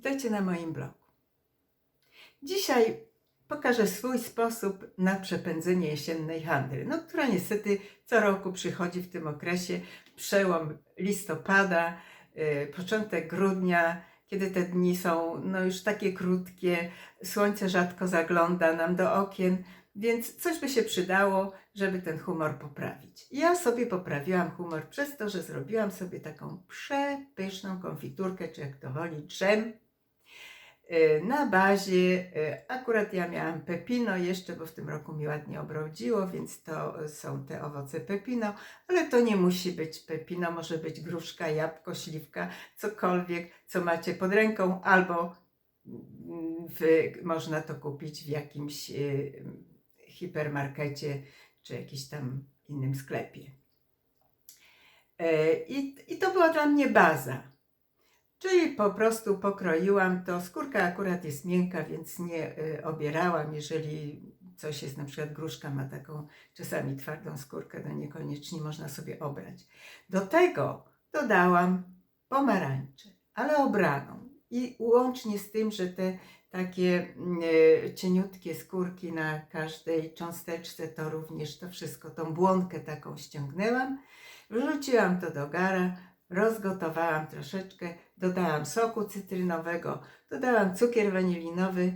Witajcie na moim blogu. Dzisiaj pokażę swój sposób na przepędzenie jesiennej handry, no, która niestety co roku przychodzi w tym okresie, przełom listopada, yy, początek grudnia, kiedy te dni są no, już takie krótkie, słońce rzadko zagląda nam do okien, więc coś by się przydało, żeby ten humor poprawić. Ja sobie poprawiłam humor przez to, że zrobiłam sobie taką przepyszną konfiturkę, czy jak to woli, dżem na bazie, y, akurat ja miałam pepino jeszcze, bo w tym roku mi ładnie obrodziło, więc to są te owoce pepino, ale to nie musi być pepino, może być gruszka, jabłko, śliwka, cokolwiek, co macie pod ręką, albo mm, w, można to kupić w jakimś y, hipermarkecie, czy jakimś tam innym sklepie. I, I to była dla mnie baza. Czyli po prostu pokroiłam to. Skórka akurat jest miękka, więc nie y, obierałam. Jeżeli coś jest, na przykład gruszka ma taką czasami twardą skórkę, to niekoniecznie można sobie obrać. Do tego dodałam pomarańczę, ale obraną. I łącznie z tym, że te takie y, cieniutkie skórki na każdej cząsteczce, to również to wszystko, tą błonkę taką ściągnęłam. Wrzuciłam to do gara, rozgotowałam troszeczkę, dodałam soku cytrynowego, dodałam cukier wanilinowy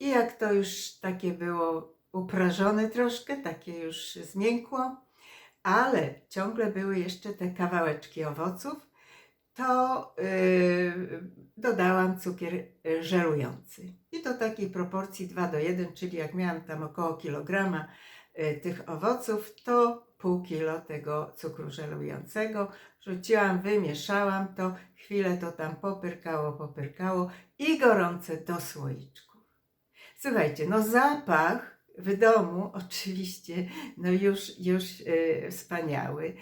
i jak to już takie było uprażone troszkę, takie już zmiękło, ale ciągle były jeszcze te kawałeczki owoców, to yy, dodałam cukier yy, żelujący. I do takiej proporcji 2 do 1, czyli jak miałam tam około kilograma yy, tych owoców, to pół kilo tego cukru żelującego. Rzuciłam, wymieszałam to, chwilę to tam popyrkało, popyrkało i gorące do słoiczków. Słuchajcie, no zapach w domu oczywiście, no już, już yy, wspaniały,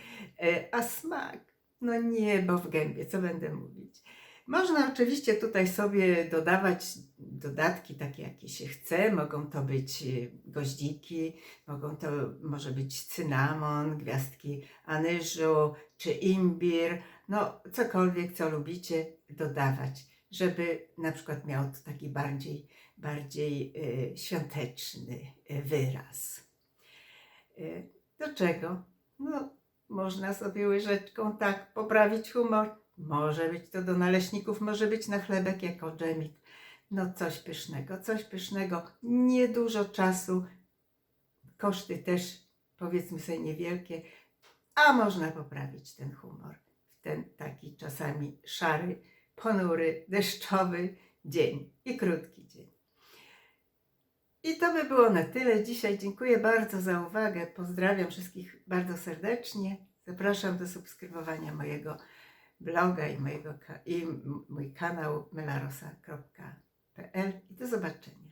yy, a smak no niebo w gębie, co będę mówić. Można oczywiście tutaj sobie dodawać dodatki takie, jakie się chce. Mogą to być y, goździki, mogą to może być cynamon, gwiazdki anyżu czy imbir. No cokolwiek, co lubicie dodawać, żeby na przykład miał to taki bardziej, bardziej y, świąteczny y, wyraz. Do czego? No można sobie łyżeczką tak poprawić humor. Może być to do naleśników, może być na chlebek jako dżemik. No coś pysznego, coś pysznego. Niedużo czasu. Koszty też powiedzmy sobie niewielkie. A można poprawić ten humor w ten taki czasami szary, ponury, deszczowy dzień i krótki dzień. I to by było na tyle dzisiaj. Dziękuję bardzo za uwagę. Pozdrawiam wszystkich bardzo serdecznie. Zapraszam do subskrybowania mojego bloga i, mojego, i mój kanał melarosa.pl i do zobaczenia.